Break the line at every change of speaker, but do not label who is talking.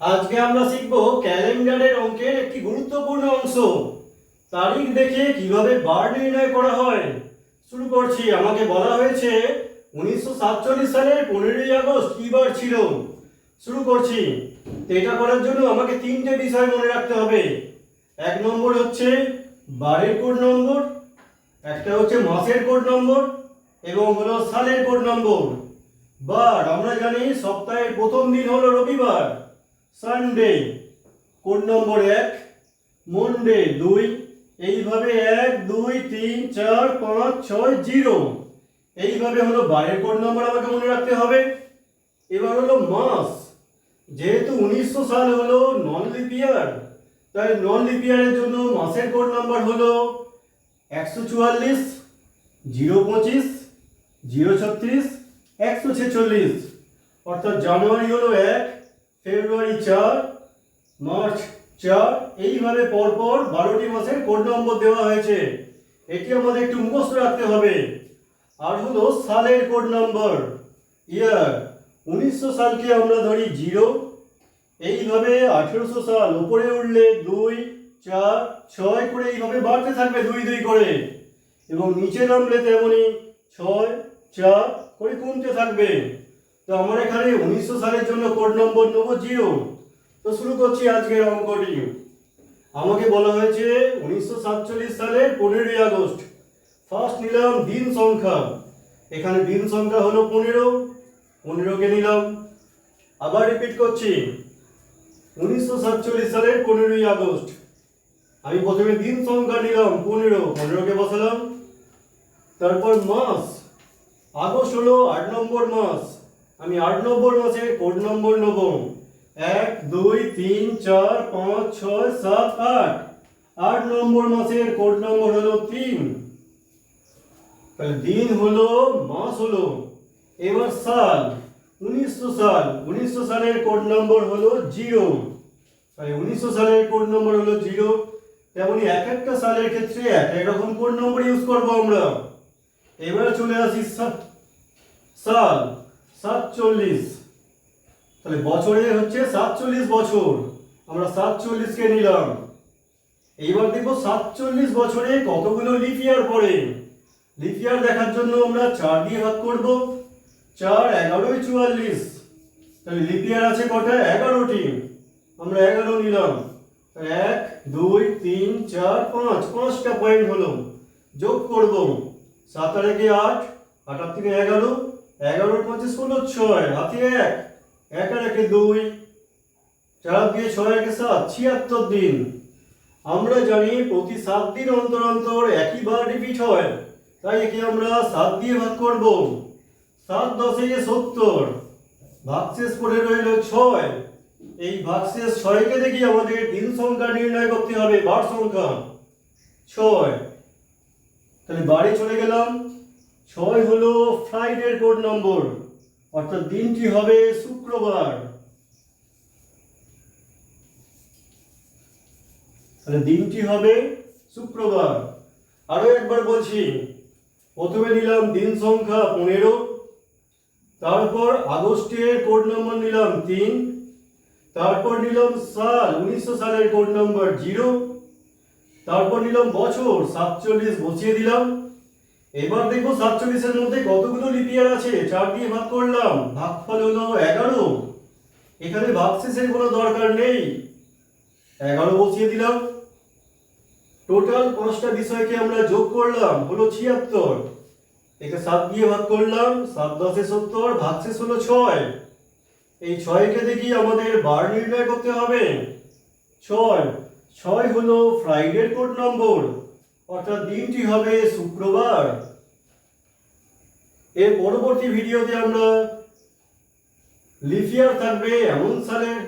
আজকে আমরা শিখব ক্যালেন্ডারের অঙ্কের একটি গুরুত্বপূর্ণ অংশ। তারিখ দেখে কীভাবে বার নির্ণয় করা হয়। শুরু করছি। আমাকে বলা হয়েছে, উনিশশো সাতচল্লিশ সালের পনেরোই আগস্ট কি বার ছিল? শুরু করছি। এটা করার জন্য আমাকে তিনটে বিষয় মনে রাখতে হবে। এক নম্বর হচ্ছে বারের কোড নম্বর, একটা হচ্ছে মাসের কোড নম্বর, এবং হলো সালের কোড নম্বর। বার, আমরা জানি সপ্তাহের প্রথম দিন হলো রবিবার। সানডে কোড নম্বর এক? মন্ডে দুই। এইভাবে এক, দুই, তিন, চার, পাঁচ, ছয়, জিরো। এইভাবে হলো বারের কোড নম্বর আমাকে মনে রাখতে হবে? এবার হলো মাস। যেহেতু উনিশশো সাল হলো নন লিপিয়ার তাই নন লিপিয়ারের জন্য মাসের কোড নাম্বার হলো? একশো চুয়াল্লিশ, জিরো পঁচিশ, জিরো ছত্রিশ, একশো ছেচল্লিশ। অর্থাৎ জানুয়ারি হলো এক ফেব্রুয়ারি চার, মার্চ চার এইভাবে পরপর বারোটি মাসের কোড নম্বর দেওয়া হয়েছে। এটি আমাদের একটু মুখস্থ রাখতে হবে। আর হলো সালের কোড নম্বর। ইয়ার, উনিশশো সালকে আমরা ধরি জিরো। এইভাবে আঠেরোশো সাল উপরে উঠলে দুই, চার, ছয় করে এইভাবে বাড়তে থাকবে দুই দুই করে। এবং নিচে নামলে তেমনি ছয়, চার করে কমতে থাকবে। তো আমার এখানে উনিশশো সালের জন্য কোড নম্বর নেব জিরো তো শুরু করছি আজকের অঙ্কটি। আমাকে বলা হয়েছে উনিশশো সাতচল্লিশ সালের পনেরোই আগস্ট। ফার্স্ট নিলাম দিন সংখ্যা। এখানে দিন সংখ্যা হলো পনেরো। পনেরোকে নিলাম। আবার রিপিট করছি। উনিশশো সাতচল্লিশ সালের পনেরোই আগস্ট। আমি প্রথমে দিন সংখ্যা নিলাম, পনেরো। পনেরোকে বসালাম। তারপর মাস। আগস্ট হলো আট নম্বর মাস। আমি আট নম্বর মাসের কোড নম্বর নেব। এক, দুই, তিন, চার, পাঁচ, ছয়, সাত, আট। আট নম্বর মাসের কোড নম্বর হলো তিন। তাহলে দিন হলো, মাস হলো, এবার সাল। উনিশশো সাল। উনিশশো সালের কোড নম্বর হলো জিরো। তাই উনিশশো সালের কোড নম্বর হলো জিরো। তেমনি এক একটা সালের ক্ষেত্রে এক এক রকম কোড নম্বর ইউজ করব আমরা। এবার চলে আসি সাল। সাতচল্লিশ। তাহলে বছরে হচ্ছে সাতচল্লিশ বছর। আমরা সাতচল্লিশকে নিলাম। এইবার দেখব সাতচল্লিশ বছরে কতগুলো লিপ পড়ে। লিপ দেখার জন্য আমরা চার দিয়ে ভাগ করব। চার, এগারোই, চুয়াল্লিশ। তাহলে লিপ আছে কটা? এগারোটি। আমরা এগারো নিলাম। এক, দুই, তিন, চার, পাঁচ। পাঁচটা পয়েন্ট হলো। যোগ করব। সাত আর একে আট আট আর থেকে এগারো। এগারোর পাঁচে ষোলো, ছয়, হাতে এক এক একে দুই চার দিয়ে ছয় একে সাত, ছিয়াত্তর দিন। আমরা জানি প্রতি সাত দিন অন্তর অন্তর একই বার রিপিট হয়, তাই একে আমরা সাত দিয়ে ভাগ করব। সাত দশে সত্তর ভাগশেষ পড়ে রইল ছয়। এই ভাগশেষ ছয়কে দেখি আমাদের দিন সংখ্যা নির্ণয় করতে হবে, বার সংখ্যা। ছয়। তাহলে বাড়ি চলে গেলাম। ছয় হলো ফ্রাইডের কোড নম্বর, অর্থাৎ দিনটি হবে শুক্রবার। তাহলে দিনটি হবে শুক্রবার। আরও একবার বলছি, প্রথমে নিলাম দিন সংখ্যা পনেরো, তারপর আগস্টের কোড নম্বর নিলাম তিন, তারপর নিলাম সাল, উনিশশো সালের কোড নম্বর জিরো, তারপর নিলাম বছর, সাতচল্লিশ বসিয়ে দিলাম। এবার দেখব সাতচল্লিশের মধ্যে কতগুলো লিপিয়ার আছে। চার দিয়ে ভাগ করলাম। ভাগফল হলো এগারো। এখানে ভাগশেষের কোনো দরকার নেই। এগারো বসিয়ে দিলাম। টোটাল পাঁচটা বিষয়কে আমরা যোগ করলাম। হলো ছিয়াত্তর। একে সাত দিয়ে ভাগ করলাম। সাত দশে সত্তর ভাগশেষ হলো ছয়। এই ছয়কে দেখি আমাদের বার নির্ণয় করতে হবে। ছয়। ছয় হলো ফ্রাইডের কোড নম্বর অর্থাৎ দিনটি হবে শুক্রবার। এর পরবর্তী ভিডিওতে আমরা লিফিয়ার থাকবে এমন সালের